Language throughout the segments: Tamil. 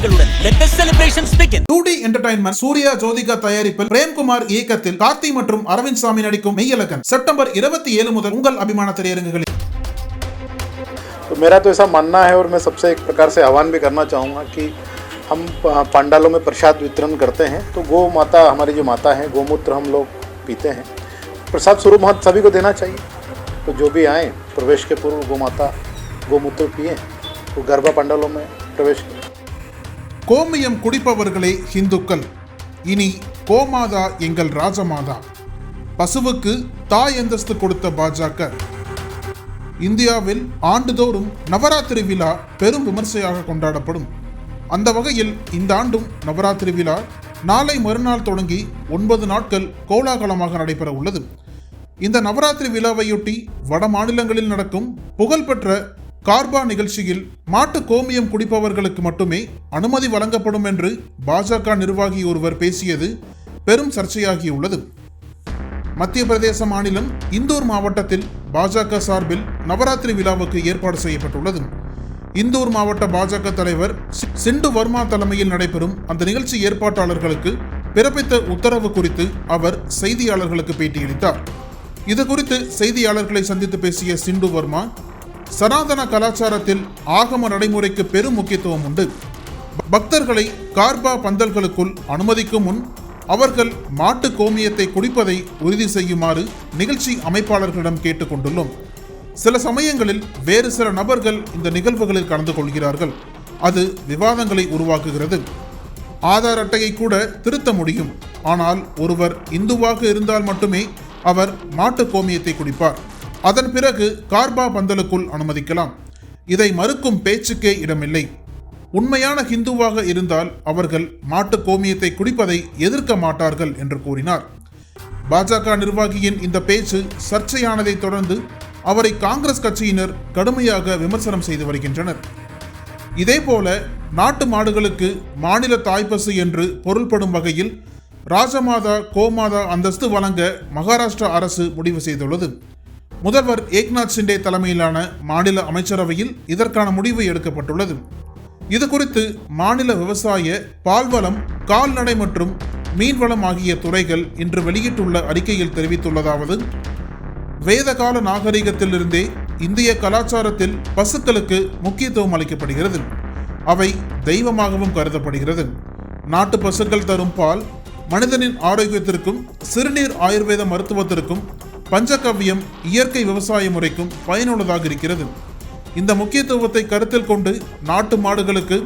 விடுமுறைகளுடன் let the celebrations begin two D entertainment Suriya Jyothika தயாரிப்பில் பிரேம்குமார் இயக்கத்தில் கார்த்தி மற்றும் அரவிந்த் சாமி நடிக்கும் மெய்யலகன் செப்டம்பர் இருபத்தி ஏழு முதல் உங்கள் அபிமான திரையரங்குகளில் तो मेरा तो ऐसा मानना है और मैं सबसे एक प्रकार से आह्वान भी करना चाहूँगा कि हम प- पंडालों में प्रसाद वितरण करते हैं तो गौ माता हमारी जो माता है गौमूत्र हम लोग पीते हैं प्रसाद स्वरूप हम सभी को देना चाहिए तो जो भी आए प्रवेश के पूर्व गौ माता गौमूत्र पिए तो गरबा पंडालों में प्रवेश करें கோமியம் குடிப்பவர்களே ஹிந்துக்கள். இனி கோமாதா எங்கள் ராஜமாதா. பசுவுக்கு தாய் அந்தஸ்து கொடுத்த பாஜக. இந்தியாவில் ஆண்டுதோறும் நவராத்திரி விழா பெரும் விமர்சையாக கொண்டாடப்படும். அந்த வகையில் இந்த ஆண்டும் நவராத்திரி விழா நாளை மறுநாள் தொடங்கி ஒன்பது நாட்கள் கோலாகலமாக நடைபெற உள்ளது. இந்த நவராத்திரி விழாவையொட்டி வட மாநிலங்களில் நடக்கும் புகழ்பெற்ற கார்பா நிகழ்ச்சியில் மாட்டு கோமியம் குடிப்பவர்களுக்கு மட்டுமே அனுமதி வழங்கப்படும் என்று பாஜக நிர்வாகி ஒருவர் பேசியது பெரும் சர்ச்சையாகியுள்ளது. மத்திய பிரதேச மாநிலம் இந்தூர் மாவட்டத்தில் பாஜக சார்பில் நவராத்திரி விழாவுக்கு ஏற்பாடு செய்யப்பட்டுள்ளது. இந்தூர் மாவட்ட பாஜக தலைவர் சிண்டு வர்மா தலைமையில் நடைபெறும் அந்த நிகழ்ச்சி ஏற்பாட்டாளர்களுக்கு பிறப்பித்த உத்தரவு குறித்து அவர் செய்தியாளர்களுக்கு பேட்டியளித்தார். இது குறித்து செய்தியாளர்களை சந்தித்து பேசிய சிண்டு வர்மா சனாதன கலாச்சாரத்தில் ஆகம நடைமுறைக்கு பெரும் முக்கியத்துவம் உண்டு. பக்தர்களை கார்பா பந்தல்களுக்குள் அனுமதிக்கும் முன் அவர்கள் மாட்டு கோமியத்தை குடிப்பதை உறுதி செய்யுமாறு நிகழ்ச்சி அமைப்பாளர்களிடம் கேட்டுக்கொண்டுள்ளோம் சில சமயங்களில் வேறு சில நபர்கள் இந்த நிகழ்வுகளில் கலந்து கொள்கிறார்கள். அது விவாதங்களை உருவாக்குகிறது. ஆதார் அட்டையை கூட திருத்த முடியும். ஆனால் ஒருவர் இந்துவாக இருந்தால் மட்டுமே அவர் மாட்டு கோமியத்தை குடிப்பார். அதன் பிறகு கார்பா பந்தலுக்குள் அனுமதிக்கலாம். இதை மறுக்கும் பேச்சுக்கே இடமில்லை. உண்மையான ஹிந்துவாக இருந்தால் அவர்கள் மாட்டு கோமியத்தை குடிப்பதை எதிர்க்க மாட்டார்கள் என்று கூறினார். பாஜக நிர்வாகியின் இந்த பேச்சு சர்ச்சையானதை தொடர்ந்து அவரை காங்கிரஸ் கட்சியினர் கடுமையாக விமர்சனம் செய்து வருகின்றனர். இதேபோல நாட்டு மாடுகளுக்கு மாநில தாய்ப்பசு என்று பொருள்படும் வகையில் ராஜமாதா கோமாதா அந்தஸ்து வழங்க மகாராஷ்டிரா அரசு முடிவு செய்துள்ளது. முதல்வர் ஏக்நாத் சிண்டே தலைமையிலான மாநில அமைச்சரவையில் இதற்கான முடிவு எடுக்கப்பட்டுள்ளது. இது குறித்து மாநில விவசாய பால்வளம் கால்நடை மற்றும் மீன்வளம் ஆகிய துறைகள் இன்று வெளியிட்டுள்ள அறிக்கையில் தெரிவித்துள்ளதாவது வேதகால நாகரிகத்திலிருந்தே இந்திய கலாச்சாரத்தில் பசுக்களுக்கு முக்கியத்துவம் அளிக்கப்படுகிறது. அவை தெய்வமாகவும் கருதப்படுகிறது. நாட்டு பசுக்கள் தரும் பால் மனிதனின் ஆரோக்கியத்திற்கும் சிறுநீர் ஆயுர்வேத மருத்துவத்திற்கும் பஞ்சகவ்யம் இயற்கை விவசாய முறைக்கும் பயனுள்ளதாக இருக்கிறது. இந்த முக்கியத்துவத்தை கருத்தில் கொண்டு நாட்டு மாடுகளுக்கு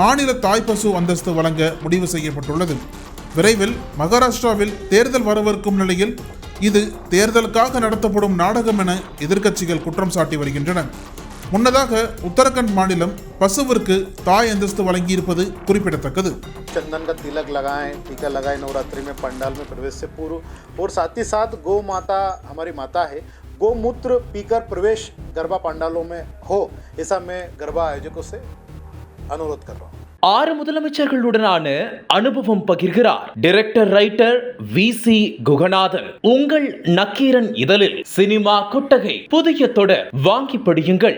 மாநில தாய்ப்பசு அந்தஸ்து வழங்க முடிவு செய்யப்பட்டுள்ளது. விரைவில் மகாராஷ்டிராவில் தேர்தல் வரவிருக்கும் நிலையில் இது தேர்தலுக்காக நடத்தப்படும் நாடகம் என எதிர்க்கட்சிகள் குற்றம் சாட்டி வருகின்றன. முன்னதாக உத்தரகண்ட் மாநிலம் பசுவிற்கு தாய் அந்தஸ்து வழங்கியிருப்பது குறிப்பிடத்தக்கது चंदन का तिलक लगाएं टीका लगाएं नवरात्रि में पंडाल में प्रवेश से पूर्व और साथ ही साथ गौ माता हमारी माता है गोमूत्र पीकर प्रवेश गरबा पंडालों में हो ऐसा मैं गरबा आयोजकों से अनुरोध कर रहा हूँ ஆறு முதலமைச்சர்களுடனான அனுபவம் பகிர்கிறார் director writer V C Guhanathan உங்கள் நக்கீரன் இதழில் சினிமா கொட்டகை புதிய தொடர் வாங்கி படியுங்கள்